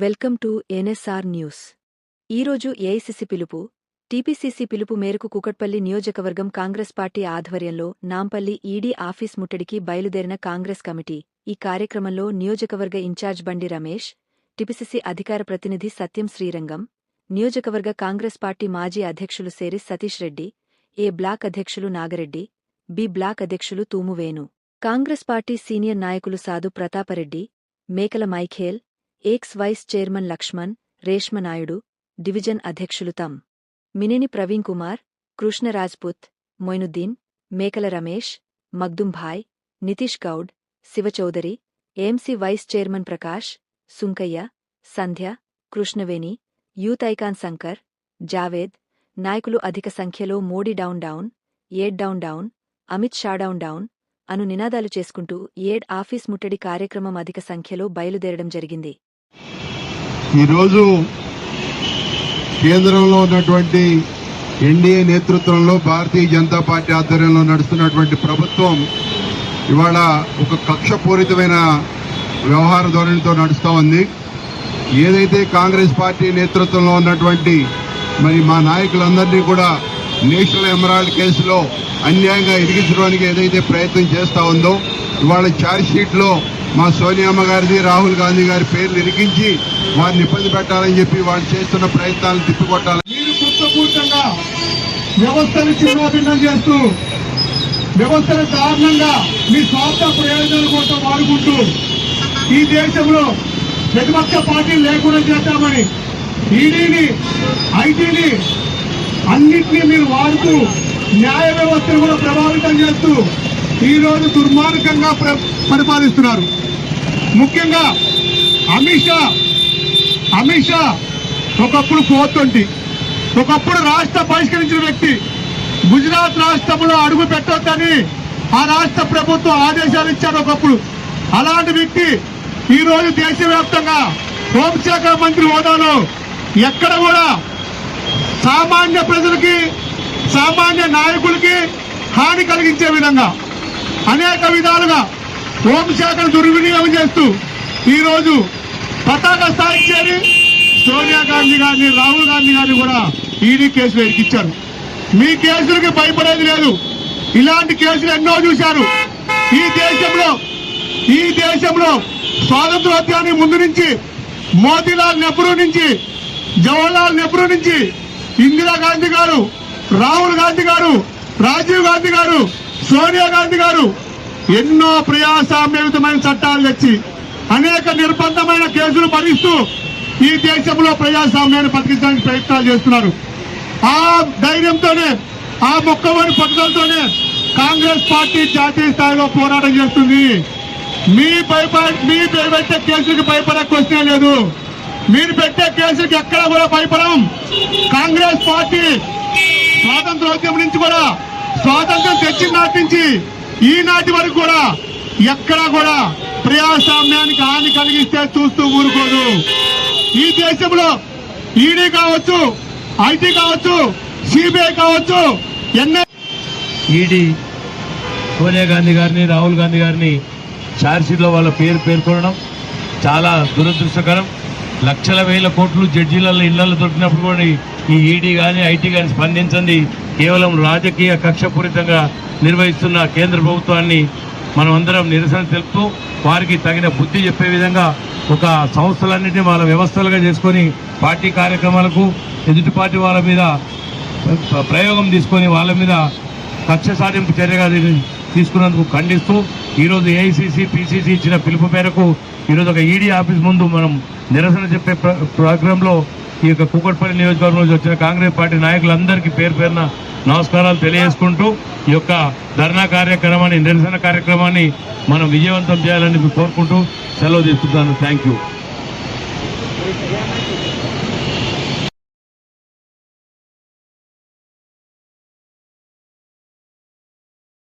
Welcome to NSR news. ఈరోజు AICC పిలుపు TPCC పిలుపు మేరకు కుకట్పల్లి నియోజకవర్గం కాంగ్రెస్ పార్టీ ఆధ్వర్యంలో నాంపల్లి ఈడీ ఆఫీస్ ముట్టడికి బయలుదేరిన కాంగ్రెస్ కమిటీ ఈ కార్యక్రమంలో నియోజకవర్గ ఇన్ఛార్జ్ బండి రమేష్ టిపిసిసి అధికార ప్రతినిధి సత్యం శ్రీరంగం నియోజకవర్గ కాంగ్రెస్ పార్టీ మాజీ అధ్యక్షులు సేరి సతీష్ రెడ్డి ఏ బ్లాక్ అధ్యక్షులు నాగరెడ్డి బి బ్లాక్ అధ్యక్షులు తూమువేను కాంగ్రెస్ పార్టీ సీనియర్ నాయకులు Sadhu Pratapreddy Mekala Michael ex vice chairman Laxman Reshmanaidu division అధ్యక్షులు Tummineni Praveen Kumar Krishna Rajput Moinuddin Mekala Ramesh Makhdoombhai Nitish Goud Shivachowdary AMC vice chairman Prakash Sunkaiah Sandhya Krishnaveni youth icon Shankar Javed నాయకులు అధిక సంఖ్యలో Modi down down ED down down Amit Shah down down అను నినాదాలు చేసుకుంటూ ఏడ్ office ముట్టడి కార్యక్రమం అధిక సంఖ్యలో బయలుదేరడం జరిగింది. ఈరోజు కేంద్రంలో ఉన్నటువంటి ఎన్డీఏ నేతృత్వంలో భారతీయ జనతా పార్టీ ఆధ్వర్యంలో నడుస్తున్నటువంటి ప్రభుత్వం ఇవాళ ఒక కక్షపూరితమైన వ్యవహార ధోరణితో నడుస్తూ ఉంది. ఏదైతే కాంగ్రెస్ పార్టీ నేతృత్వంలో ఉన్నటువంటి మరి మా నాయకులందరినీ కూడా నేషనల్ ఎమరాల్డ్ కేసులో అన్యాయంగా ఇరిగించడానికి ఏదైతే ప్రయత్నం చేస్తూ ఉందో ఇవాళ ఛార్జ్ షీట్లో మా సోనియామ్మ గారిది రాహుల్ గాంధీ గారి పేర్లు ఇరికించి వారిని ఇబ్బంది పెట్టాలని చెప్పి వాళ్ళు చేస్తున్న ప్రయత్నాలను తిప్పికొట్టాలని మీరు కుట్రపూర్తంగా వ్యవస్థను చిన్నాభిన్నం చేస్తూ వ్యవస్థను దారుణంగా మీ స్వార్థ ప్రయోజనాల కోసం వాడుకుంటూ ఈ దేశంలో ప్రతిపక్ష పార్టీలు లేకుండా చేస్తామని ఈడీని ఐటీని అన్నింటినీ మీరు వాడుతూ న్యాయ వ్యవస్థను కూడా ప్రభావితం చేస్తూ ఈ రోజు దుర్మార్గంగా ప్ర- పరిపాలిస్తున్నారు. ముఖ్యంగా అమిత్ షా అమిత్ షా ఒకప్పుడు ఫోర్ ట్వంటీ ఒకప్పుడు రాష్ట్ర బహిష్కరించిన వ్యక్తి. గుజరాత్ రాష్ట్రంలో అడుగు పెట్టొద్దని ఆ రాష్ట్ర ప్రభుత్వం ఆదేశాలు ఇచ్చారు ఒకప్పుడు. అలాంటి వ్యక్తి ఈరోజు దేశవ్యాప్తంగా హోంశాఖ మంత్రి హోదాలో ఎక్కడ కూడా సామాన్య ప్రజలకి సామాన్య నాయకులకి హాని కలిగించే విధంగా అనేక విధాలుగా హోంశాఖను దుర్వినియోగం చేస్తూ ఈరోజు పతాక స్థాయి చేరి సోనియా గాంధీ గారిని రాహుల్ గాంధీ గారిని కూడా ఈడీ కేసులు ఎరికిచ్చారు మీ కేసులకి భయపడేది లేదు. ఇలాంటి కేసులు ఎన్నో చూశారు. ఈ దేశంలో ఈ దేశంలో స్వాతంత్రోద్యాన్ని ముందు నుంచి మోతీలాల్ నెహ్రూ నుంచి జవహర్లాల్ నెహ్రూ నుంచి ఇందిరాగాంధీ గారు రాహుల్ గాంధీ గారు రాజీవ్ గాంధీ గారు సోనియా గాంధీ గారు ఎన్నో ప్రజాస్వామ్యయుతమైన చట్టాలు తెచ్చి అనేక నిర్బంధమైన కేసులు భరిస్తూ ఈ దేశంలో ప్రజాస్వామ్యాన్ని బతికించడానికి ప్రయత్నాలు చేస్తున్నారు. ఆ ధైర్యంతోనే ఆ మొక్కవని పట్టుదలతోనే కాంగ్రెస్ పార్టీ జాతీయ స్థాయిలో పోరాటం చేస్తుంది. మీ భయపడ మీ పెట్టే కేసులకు భయపడే క్వశ్చనే లేదు. మీరు పెట్టే కేసులకు ఎక్కడ కూడా భయపడం. కాంగ్రెస్ పార్టీ స్వాతంత్రోద్యమం నుంచి కూడా స్వాతంత్రం తెచ్చిన నాటి నుంచి ఈనాటి వరకు కూడా ఎక్కడా కూడా ప్రజాస్వామ్యానికి హాని కలిగిస్తే చూస్తూ ఊరుకోదు. ఈ దేశంలో ఈడీ కావచ్చు ఐటీ కావచ్చు సిబిఐ కావచ్చు ఎన్ఐ ఈడీ సోనియా గాంధీ గారిని రాహుల్ గాంధీ గారిని ఛార్జ్షీట్లో వాళ్ళ పేరు పేర్కొనడం చాలా దురదృష్టకరం. లక్షల వేల కోట్లు జడ్జీలలో ఇళ్ళలో దొరికినప్పుడు కూడా ఈ- ఈడీ కానీ ఐటీ కానీ స్పందించండి కేవలం రాజకీయ కక్షపూరితంగా నిర్వహిస్తున్న కేంద్ర ప్రభుత్వాన్ని మనం అందరం నిరసన తెలుపుతూ వారికి తగిన బుద్ధి చెప్పే విధంగా ఒక సంస్థలన్నింటినీ వాళ్ళ వ్యవస్థలుగా చేసుకొని పార్టీ కార్యక్రమాలకు ఎదుటి పార్టీ వాళ్ళ మీద ప్రయోగం తీసుకొని వాళ్ళ మీద కక్ష సాధింపు చర్యగా తీసుకున్నందుకు ఖండిస్తూ ఈరోజు ఏఐసిసి పిసిసి ఇచ్చిన పిలుపు మేరకు ఈరోజు ఒక ఈడీ ఆఫీస్ ముందు మనం నిరసన చెప్పే ప్ర- ప్రోగ్రాంలో ఈ యొక్క కూకట్పల్లి నియోజకవర్గం నుంచి వచ్చిన కాంగ్రెస్ పార్టీ నాయకులందరికీ పేరు పేరున నమస్కారాలు తెలియజేసుకుంటూ ఈ యొక్క ధర్నా కార్యక్రమాన్ని నిరసన కార్యక్రమాన్ని మనం విజయవంతం చేయాలని కోరుకుంటూ సెలవు తీసుకుంటాను థ్యాంక్ యూ